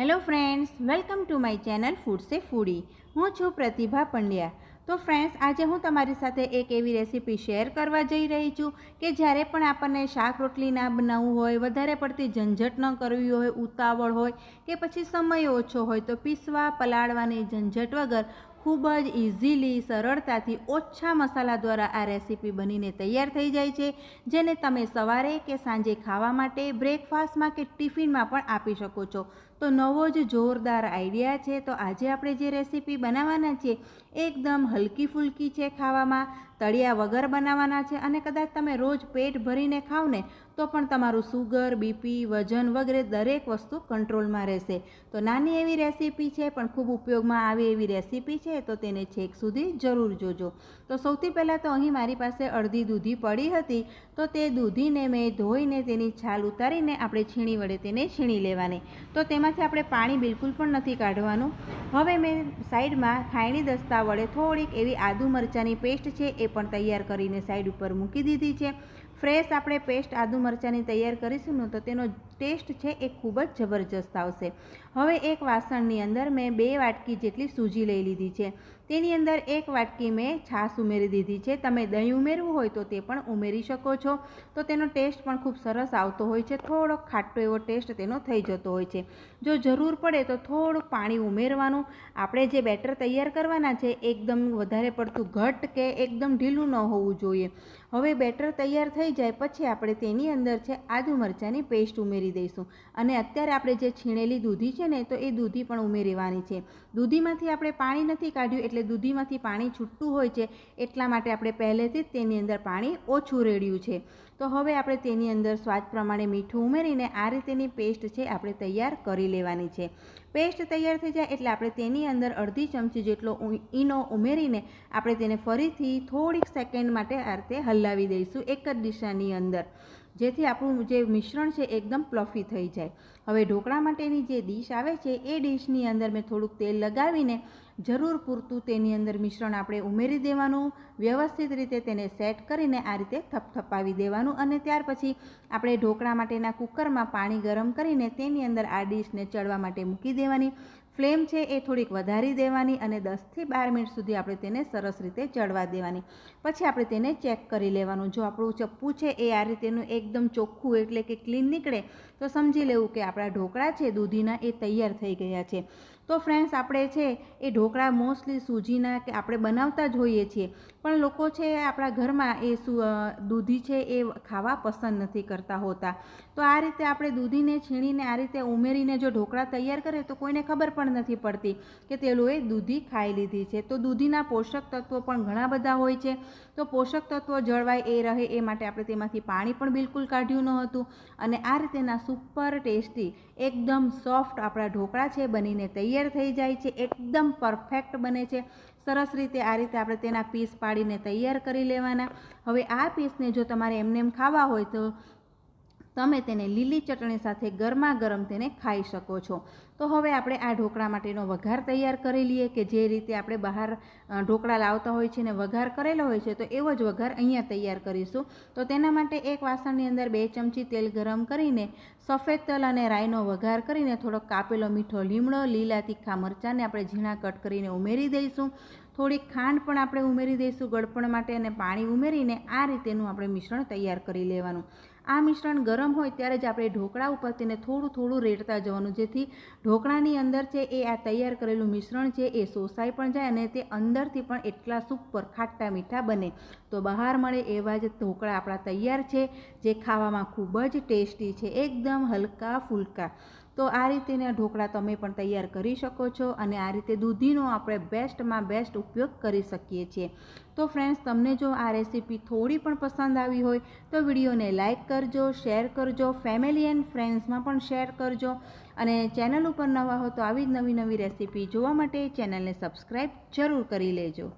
Hello friends, welcome to my channel food સે foodie હું છું પ્રતિભા પંડ્યા. તો ફ્રેન્ડ્સ, આજે હું તમારી સાથે એક એવી રેસીપી શેર કરવા જઈ રહી છું કે જ્યારે પણ આપણને શાક રોટલી ના બનાવવું હોય, વધારે પડતી ઝંઝટ ન કરવી હોય, ઉતાવળ હોય કે પછી સમય ઓછો હોય તો પીસવા, પલાળવાની ઝંઝટ વગર ખૂબ જ ઇઝીલી સરળતાથી ઓછા મસાલા દ્વારા આ રેસીપી બનીને તૈયાર થઈ જાય છે, જેને તમે સવારે કે સાંજે ખાવા માટે બ્રેકફાસ્ટમાં કે ટિફિનમાં પણ આપી શકો છો. તો નવો જ જોરદાર આઈડિયા છે, તો આજે આપણે જે રેસીપી બનાવવાના છીએ એકદમ હલકી ફુલકી છે ખાવામાં, તળિયા વગર બનાવવાના છે, અને કદાચ તમે રોજ પેટ ભરીને ખાવ ને તો પણ તમારું સુગર, બીપી, વજન વગેરે દરેક વસ્તુ કંટ્રોલમાં રહેશે. તો નાની એવી રેસીપી છે, પણ ખૂબ ઉપયોગમાં આવે એવી રેસીપી છે, તો તેને છેક સુધી જરૂર જોજો. તો સૌથી પહેલાં તો અહીં મારી પાસે અડધી દૂધી પડી હતી, તો તે દૂધીને મેં ધોઈને તેની છાલ ઉતારીને આપણે છીણી વડે તેને છીણી લેવાની. તો તેમાંથી આપણે પાણી બિલકુલ પણ નથી કાઢવાનું. હવે મેં સાઈડમાં ખાયણી દસ્તા વડે થોડીક એવી આદુ મરચાંની પેસ્ટ છે, એ પણ તૈયાર કરીને સાઈડ ઉપર મૂકી દીધી છે. ફ્રેશ આપણે પેસ્ટ આદુ મરચાંની તૈયાર કરીશું ને તો તેનો ટેસ્ટ છે એ ખૂબ જ જબરજસ્ત આવશે. હવે એક વાસણની અંદર મેં બે વાટકી જેટલી સૂજી લઈ લીધી છે. તેની અંદર એક વાટકી મેં છાશ ઉમેરી દીધી છે. તમે દહીં ઉમેરવું હોય તો તે પણ ઉમેરી શકો છો. તો તેનો ટેસ્ટ પણ ખૂબ સરસ આવતો હોય છે. થોડોક ખાટો એવો ટેસ્ટ તેનો થઈ જતો હોય છે. જો જરૂર પડે તો થોડુંક પાણી ઉમેરવાનું. આપણે જે બેટર તૈયાર કરવાના છે એકદમ વધારે પડતું ઘટ કે એકદમ ઢીલું ન હોવું જોઈએ. હવે બેટર તૈયાર થઈ જાય પછી આપણે તેની અંદર છે આદુ મરચાંની પેસ્ટ ઉમેરી દઈશું. અને અત્યારે આપણે જે છીણેલી દૂધી છે ને, તો એ દૂધી પણ ઉમેરવાની છે. દૂધીમાંથી આપણે પાણી નથી કાઢ્યું, એટલે દૂધીમાંથી પાણી છૂટતું હોય છે, એટલા માટે આપણે પહેલેથી જ તેની અંદર પાણી ઓછું રેડ્યું છે. તો હવે આપણે તેની અંદર સ્વાદ પ્રમાણે મીઠું ઉમેરીને આ રીતેની પેસ્ટ છે, આપણે તૈયાર કરી લેવાની છે. પેસ્ટ તૈયાર થઈ જાય એટલે આપણે તેની અંદર અડધી ચમચી જેટલો ઈનો ઉમેરીને આપણે તેને ફરીથી થોડીક સેકન્ડ માટે આ રીતે હલાવી દઈશું એક જ દિશાની અંદર. જેથી આપણું જે મિશ્રણ છે એકદમ પ્લફી થઈ જાય. હવે ઢોકળા માટેની જે ડીશ આવે છે, એ ડીશની અંદર મેં થોડુંક તેલ લગાવીને જરૂર પૂરતું તેની અંદર મિશ્રણ આપણે ઉમેરી દેવાનું, વ્યવસ્થિત રીતે તેને સેટ કરીને આ રીતે થપથપાવી દેવાનું અને ત્યાર પછી આપણે ઢોકળા માટેના કુકરમાં પાણી ગરમ કરીને તેની અંદર આ ડીશને ચડવા માટે મૂકી દેવાની. ફ્લેમ છે એ થોડીક વધારી દેવાની અને દસથી બાર મિનિટ સુધી આપણે તેને સરસ રીતે ચડવા દેવાની. પછી આપણે તેને ચેક કરી લેવાનું. જો આપણું ચપ્પું છે એ આ રીતેનું એકદમ ચોખ્ખું એટલે કે ક્લીન નીકળે, તો સમજી લેવું કે આપણા ઢોકળા છે દૂધીના એ તૈયાર થઈ ગયા છે. તો ફ્રેન્ડ્સ, આપણે છે એ ઢોકળા મોસ્ટલી સૂજીના કે આપણે બનાવતા જ હોઈએ છીએ. પણ લોકો છે આપણા ઘરમાં એ દૂધી છે એ ખાવા પસંદ નથી કરતા હોતા. તો આ રીતે આપણે દૂધીને છીણીને આ રીતે ઉમેરીને જો ઢોકળા તૈયાર કરે તો કોઈને ખબર પણ નથી પડતી, કે તે લોકોએ દૂધી ખાઈ લીધી છે. તો દૂધીના પોષક તત્વો પણ ઘણા બધા હોય છે. તો પોષક તત્વો જળવાય એ રહે એ માટે આપણે તેમાંથી પાણી પણ બિલકુલ કાઢ્યું ન હતું. અને આ રીતેના સુપર ટેસ્ટી, એકદમ સોફ્ટ આપણા ઢોકળા છે, બનીને તૈયાર થઈ જાય છે, એકદમ પરફેક્ટ બને છે. સરસ રીતે આ રીતે આપણે તેના પીસ પાડીને તૈયાર કરી લેવાના. હવે આ પીસને જો તમારે એમને એમ ખાવા હોય તો તમે તેને લીલી ચટણી સાથે ગરમા ગરમ તેને ખાઈ શકો છો. તો હવે આપણે આ ઢોકળા માટેનો વઘાર તૈયાર કરી લઈએ કે જે રીતે આપણે બહાર ઢોકળા લાવતા હોય છે ને વઘાર કરેલો હોય છે તો એવો જ વઘાર અહીંયા તૈયાર કરીશું. તો તેના માટે એક વાસણની અંદર બે ચમચી તેલ ગરમ કરીને, સફેદ તલ અને રાઈનો વઘાર કરીને થોડોક કાપેલો મીઠો લીમડો, લીલા તીખા મરચાંને આપણે ઝીણા કટ કરીને ઉમેરી દઈશું. થોડીક ખાંડ પણ આપણે ઉમેરી દઈશું ગળપણ માટે અને પાણી ઉમેરીને આ રીતેનું આપણે મિશ્રણ તૈયાર કરી લેવાનું. આ મિશ્રણ ગરમ હોય ત્યારે જ આપણે ઢોકળા ઉપર તેને થોડું થોડું રેડતા જવાનું. જેથી ઢોકળાની અંદર છે એ આ તૈયાર કરેલું મિશ્રણ છે એ શોષાઈ પણ જાય અને તે અંદરથી પણ એટલા સુપર ખાટા મીઠા બને. તો બહાર મળે એવા જ ઢોકળા આપણા તૈયાર છે, જે ખાવામાં ખૂબ જ ટેસ્ટી છે. એકદમ હલકા ફૂલકા. તો આ રીતેના ઢોકળા તમે પણ તૈયાર કરી શકો છો અને આ રીતે દૂધીનો આપણે બેસ્ટમાં બેસ્ટ ઉપયોગ કરી શકીએ છીએ. તો ફ્રેન્ડ્સ, તમને જો આ રેસીપી થોડી પણ પસંદ આવી હોય, તો વિડીયોને લાઇક કરજો, શેર કરજો, ફેમિલી એન્ડ ફ્રેન્ડ્સમાં પણ શેર કરજો અને ચેનલ ઉપર નવા હો તો આવી જ નવી નવી રેસીપી જોવા માટે ચેનલને સબસ્ક્રાઈબ જરૂર કરી લેજો.